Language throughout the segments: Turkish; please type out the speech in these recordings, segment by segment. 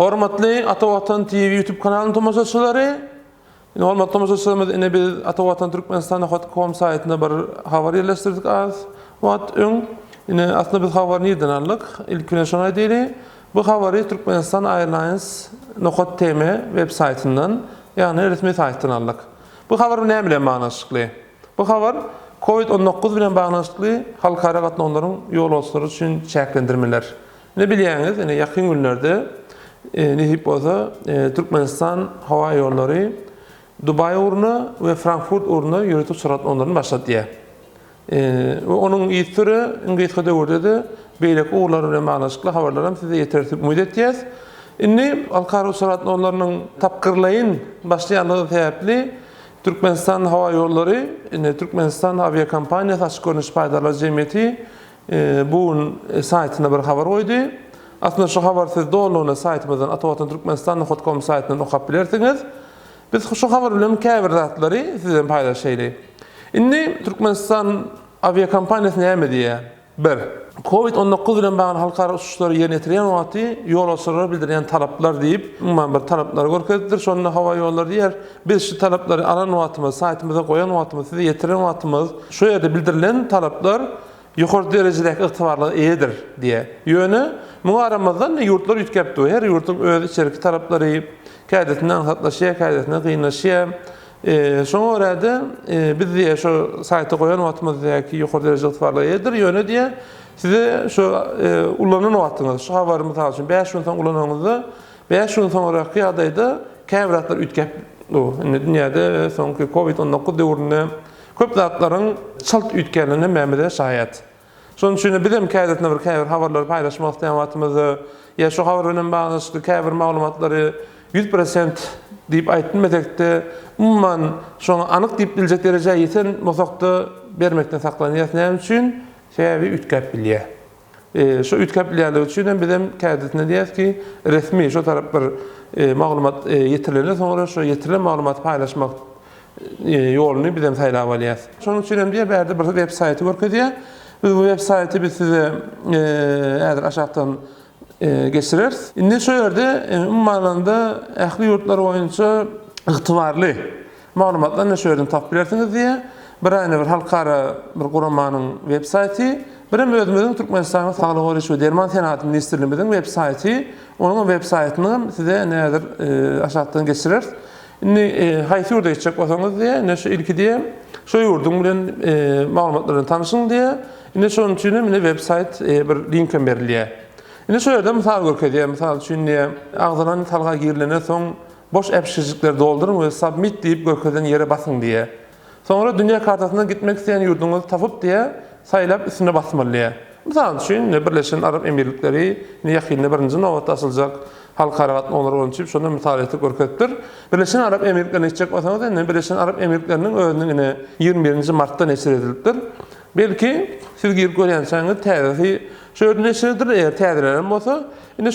Hormatly Ata Watan TV YouTube kanalynyň tomoşaçylary, Ine hormatly tomoşaçylarymyz ine biz Ata Watan Türkmenistan.com saytynda bir habar ýerleşdirdik az. Wat öň ine aslında biz habar nerden aldyk? İlk güne şonu aýdyly. Bu habary Türkmenistan Airlines Nohot TM web saytyndan, ýani resmi saytdan aldyk. Bu habar näme bilen magnaşykly? Bu habar COVID-19 bilen baglanşykly halkara gatnaşlaryň ýolbaşçylary üçin çäklendirmeler. Ne bilýäňiz, ine ýakyn günlerde e, nehip e, Türkmenistan hava ýollary Dubai uruna we Frankfurt uruna ýöretip surat onlaryny başlatdy. E, we onuň ýitiri İngilizce döwürde beýleki urlar bilen baglanşykly habarlarym size ýetertip umyt etýäs. Inni alkara surat onlarynyň tapkyrlaýyn başlaýanlygy sebäpli Türkmenistan hava ýollary, ine Türkmenistan avia kompaniýasy açyk görnüş paýdalar jemgyýeti e, bu saytyna bir habar goýdy. Aslında şu habar siz doğruluğuna saytımızdan Atavatan Türkmenistan.com saytından okap bilirsiniz. Biz şu habar bilen käbir zatları sizden paylaşaylı. Indi Türkmenistan avia kampanyasy näme diýe? Bir, Covid-19 bilen baglan halkara uçuşlary ýerine ýetirýän wagty ýolbaşçylara bildirýän talaplar diýip, umman bir talaplar görkezdir. Şonda hava ýolları diýer, biz şu talaplary alan wagtymyz, saytymyza goýan wagtymyz, size ýetiren wagtymyz, şu ýerde bildirilen talaplar ýokary derejedäki ygtybarly eýedir diýe. Ýöne, muğaramadan yurtlar ütkəbdu. Hər yurdun öz içərik tarafları, qədətindən xatlaşıya, qədətindən qıynaşıya. E, şoňa görä e, biz diýe şo saýta goýan wagtymyzdaki ýokary derejeli farlar ýerdir ýöne yəni diýe size şo e, ullanan wagtyňyz, şo habarymyz hal üçin 5 gün soň ullananyňyzda 5 gün soň olarak ýadaýda käwratlar ütgäp bu dünýäde soňky COVID-19 döwründe köp zatlaryň çalt ütgänligine mämede şahyat. Şoň üçin bizim kädetine bir käbir habarlar paýlaşmak isleýän wagtymyzda ýa şu habar bilen baglanşykly käbir maglumatlary 100% diýip aýtmazakda umman şoňa anyk diýip biljek derejä ýeten mosakda bermekden saklanýar. Näme üçin? Sebäbi ütkäp bilýär. E, şu ütkäp bilýärligi üçin bizim kädetine diýär ki, resmi şu tarap bir e, maglumat e, ýetirilene soňra şu ýetirilen maglumaty paýlaşmak e, ýoluny bizem saýlap alýar. Şonuň üçin hem diýär bärde bir web saýty görkezýär. Biz bu web saýty biz size e, ädir aşağıdan e, geçiririz. Indi şu ýerde e, ummananda ähli ýurtlar boýunça ygtybarly maglumatlar ne ýerden tap bilersiňiz diýe bir aýna bir halkara bir guramanyň web saýty Birim özümüzün Türkmenistan'ın Sağlık Oruç ve Derman Senatı Ministerliğimizin web saýty, onun web saýtyny size nädir aşağıdan geçirir. Indi haýsy ýurda geçecek bolsaňyz diýe, ne şu ilki diýe, şu ýurdun bilen maglumatlaryny tanışyň diýe, indi şonuň üçin mine web sayt e, bir link berilýär. Indi şu ýerde misal görkezýär, misal üçin diýe, agzalan talga girilene soň boş äpşirjikler doldurun we submit diýip görkezen ýere basyň diýe. Sonra dünýä kartasyna gitmek isleýän ýurduňyzy tapyp diýe, saýlap üstüne basmaly. Misal üçin Birleşen Arap Emirlikleri ne ýakynda birinji nowatda asyljak halkara gatnaşmalar bolunçyp şonu misal etip görkezdir. Birleşen Arap Emirliklerine içecek ene Birleşen Arap Emirlikleriniň özüniň ine 21-nji martda neşir edilipdir. Belki siz girip tarihi täzefi şöýerine şeýdir eger täzelenem bolsa, indi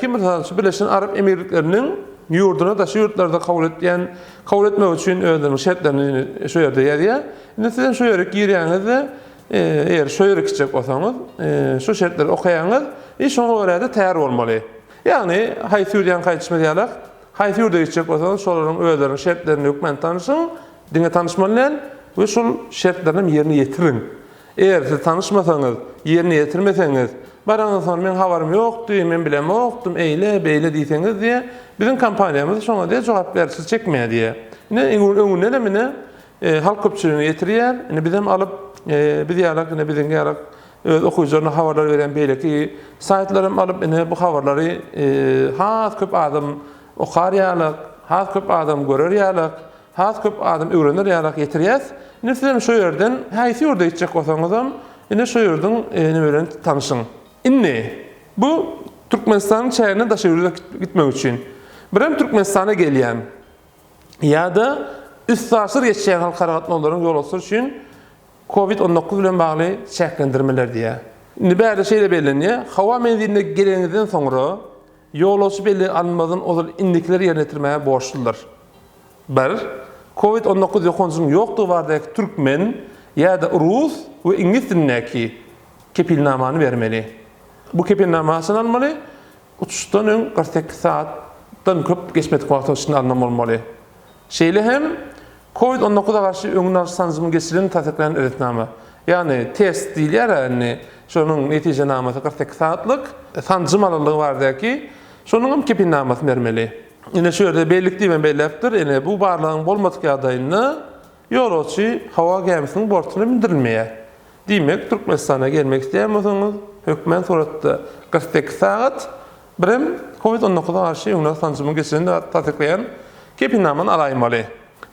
kim mysaly Birleşen Arap Emirlikleriniň yurduna da şu kabul etdiyen kabul etmek üçin ödülmüş şertlerini şu yerde ýerýär. Indi siz şu ýere girýänizde e, eger şu ýere kiçek bolsaňyz, e, şu şertleri okaýaňyz, iş şoňa görä de täýär bolmaly. Ýani haýsy ýurdan gaýtyşma diýerler. Haýsy ýurda kiçek bolsaňyz, şolaryň şertlerini hükmen tanışyň, diňe tanışmalyň we şol şertlerini ýerine ýetirin. Eger siz tanışmasaňyz, ýerine ýetirmeseňiz, baraňyz soň men habarym ýokdy, men bilem ýokdum, eýle, beýle diýseňiz diýe, bizim kampaniýamyz şoňa diýe jogap bersiz çekmeýär diýe. Ne öňüne de mene e, halk köpçüligini ýetirýär. Ne bizim alyp e, biz ýarak, ne bizim ýarak öz okuyucularına habarlar veren beýleki saytlarym alyp ene bu habarlary e, has köp adam okar ýalyk, has köp adam görer ýalyk, has köp adam öwrenir ýalyk ýetirýäs. Ne sizem şu ýerden haýsy ýurda gitjek bolsaňyz ene şu ýerden ene bilen tanışyň. Inni bu Türkmenistan'ın çayına daşa yürüde gitmek için. Birem Türkmenistan'a gelýän ýa-da üst asır geçýän halkara gatnaşmalaryn ýol açyr üçin COVID-19 bilen bagly çäklendirmeler diýe. Indi bäde şeýle bellenýär. Hawa menziline gelenizden soňra ýolçy belli almadan ozal indikleri ýerine getirmäge borçlular. Bir, COVID-19 ýokunjyň ýokdugy bardaky türkmen ýa-da rus we ingilis dilindäki kepilnamany bermeli. Bu kepilnamasyny almaly uçuşdan öň 48 saatdan köp geçmedik wagt içinde anlam bolmaly. Şeýle hem COVID-19'a karşı öňüň arş sanjymy geçiren tasdiklanan öğretname. Yani test diýilýär yani şonun netije namasy 48 saatlyk sanjym aralygy bar ki şonun hem kepin namasy bermeli. Ine şu ýerde bellik diýen belläpdir. Ine bu barlygyň bolmadyk ýagdaýyny ýolçy hawa gemisiniň borçuna bindirilmeýär. Diýmek Türkmenistana gelmek isleýänmiňiz? Hökmen soratdy 48 saat birim COVID-19'a karşı öňüň sanjymy geçiren tasdiklayan kepinnaman alaýmaly.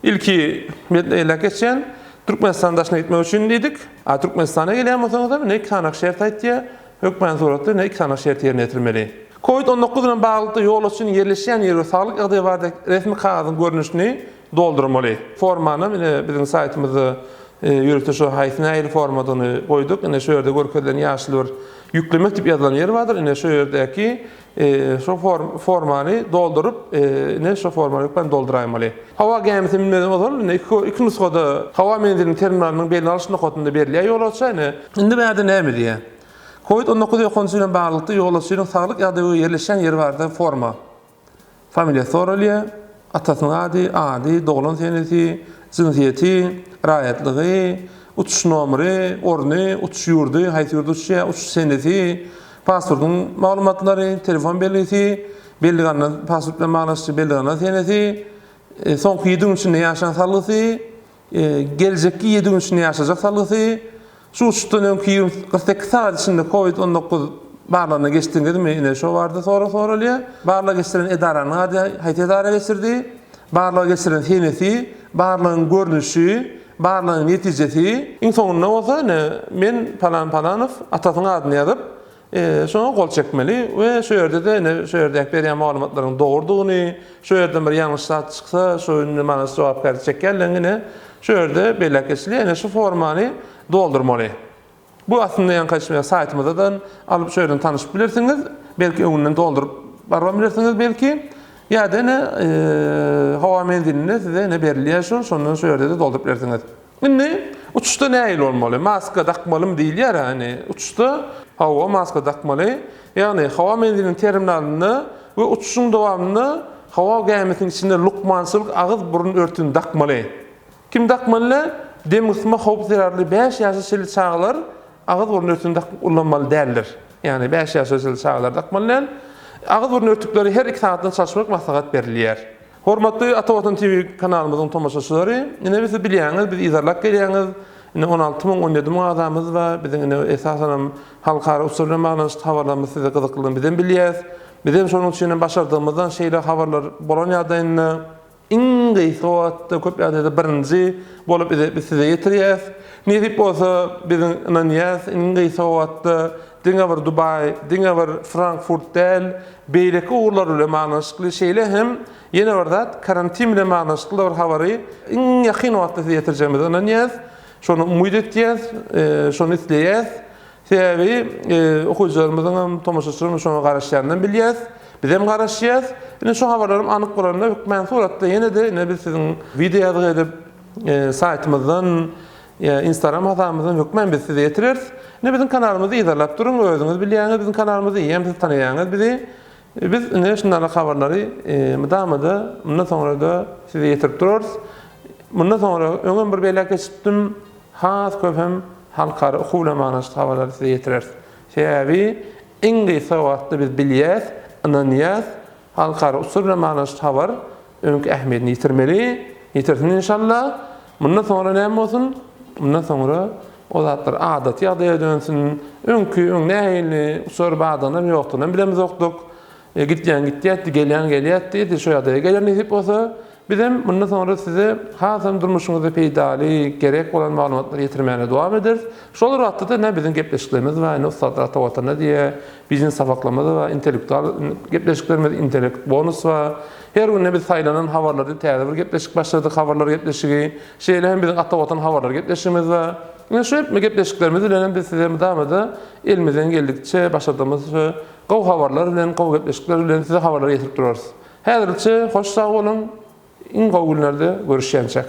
İlki medle geçen Türkmenistan'daşına gitmek için dedik. A Türkmenistan'a gelen olsanız da ne iki tane şert aýtdy. Hökmen soratdy ne iki tane şert yerine getirmeli. Covid-19 bilen bagly yol için yerleşen ýeri saglyk ýagdaýy barda resmi kagazyň görnüşini doldurmaly. Formany mine bizim saytymyzda ýürütde şu haýsynä formadyny goýduk. Ine şu ýerde görkezlen ýaşly bir yüklemek tip ýazylan ýer bardyr. Ine şu ýerdäki şu form formany doldurup ne şu formany ben dolduraýmaly. Hawa gemisi bilmeden olur. Ne iki nusgada hawa mendiliniň terminalynyň belini alışyna hotunda berilýär ýol ne? Indi bäde näme diýe? Covid-19 ýokunsyna baglyky ýogulaşyň saglyk ýagdaýy ýerleşen ýer barda forma. Familia Thorolya, atasyň ady, ady, doglan senesi, zinsiyeti, raýatlygy, uçuş nomry, orny, uçuş ýurdy, haýsy ýurduşça, uçuş senesi, pasportyň maglumatlary, telefon belgisi, belli ganan pasaport bilen magnaşy belli senesi, e, soňky 7 gün üçin ýaşan salgysy, e, geljekki 7 gün üçin ýaşajak salgysy, şu uçuşdan öňki 48 saat içinde COVID-19 barlarına geçtiğinde mi yine şu vardı. Sonra sonra liye barla geçiren edaranın adı hayt edara geçirdi barla geçiren senesi barlığın görünüşü barlığın neticesi. İn sonunda olsa ne men falan palanov atasının adını yazıp e, sonra kol çekmeli. Ve şu yerde de ne şu yerde beriyen malumatların doğurduğunu şu yerden bir yanlış saat çıksa şu ünlü manası cevap verdi kesili yani şu formanı doldurmalı. Bu aslında yan kaçmaya saytımızdan alıp şöyle tanışıp bilirsiniz. Belki önünden doldurup barabilirsiniz belki. Ya da ne e, hava mendilini size ne belirliyorsun sonra şöyle de doldurup bilirsiniz. Şimdi uçuşta ne ayıl olmalı? Maska takmalı mı değil ya hani uçuşta hava maska takmalı. Yani hava mendilinin terminalini ve uçuşun devamını hava gemisinin içinde lukmansılık ağız burun örtünü takmalı. Kim takmalı? Demisme hop zararlı 5 yaşlı şeli çağlar ağız burun örtünü kullanmalı däldir. Yani 5 yaşlı şeli çağlar takmalı. Ağız burun örtükleri her 2 saatdan çalışmak maslahat berilýär. Hormatly Atawatan TV kanalymyzyň tomaşaçylary, ine bizi bilýäňiz, biz izarlap gelýäňiz. Ine 16 min 17 min adamymyz we biziň ine esasen halkara usulna magnaşy habarlarymyz size gyzyklygyny bilen bilýäs. Bizim şonuň üçin başardığımızdan şeýle habarlar bolan ýagdaýyny ingi sovatda köp ýagdaýda birinji bolup biz size ýetirýäs. Nesip bolsa biziň inanýas ingi sovatda diňe bir Dubai, diňe bir Frankfurt däl beýleki uğurlar bilen manaşykly şeýle hem ýene bir zat karantin bilen manaşykly bir habary iň ýakyn wagtda size ýetirjemiz inanýas. Şonu umyt etýäs, e, şonu isleýäs. Sebäbi e, okuwçylarymyzyň hem tomaşaçylaryň şonu garaşýandan bilýäs. Biz hem garaşýas. Ine şu habarlarym anyk bolanda hükmen suratda ýene de ne biz siziň video ýazyk edip saytymyzdan ya Instagram hatamızdan hükmen biz size getirir. Ne bizim kanalımızı izarlap durun, özünüz bilýäňiz bizim kanalımızı ýem siz tanıýaňyz bizi. Biz ne şundan habarlary mudamada, bundan sonra da size getirip dururuz. Bundan sonra öňem bir belä geçipdim. Has köpem halkara okuwla manaşy habarlary size getirir. Şeýäbi iňi sawatda biz bilýäs, ananýas, halkara usulna manaşy habar öňki ähmiýetini ýitirmeli. Ýitirsin inşallah. Bundan sonra näme bolsun? Bundan sonra o zatlar adat ýagdaýa dönsün. Öňkü öň nähili usur badana ýokdur. Nem bilemiz okduk. E, gitýän gitýät, gelýän gelýät diýdi. Şu ýagdaýa gelýän edip bolsa, bizim bundan sonra size hasam durmuşuňyzda peýdali, gerek bolan maglumatlary ýetirmäne dowam eder. Şol wagtda ne bizim gepleşiklerimiz we ne ustadlar tawatana diýe, bizim safaklamada we intellektual gepleşiklerimiz intellekt bonus we Her gün biz saylanan havarları täze bir gepleşik başladyk, havarlar gepleşigi. Şeýle hem bizim atda watan havarlar gepleşigimiz we ine şu hep gepleşiklerimiz bilen biz size mudamada elmizden geldikçe başladığımız şu gow havarlar bilen gow gepleşikler bilen size havarlar getirip durarız. Häzirçe hoş sag bolun. İn gow günlerde görüşýänçek.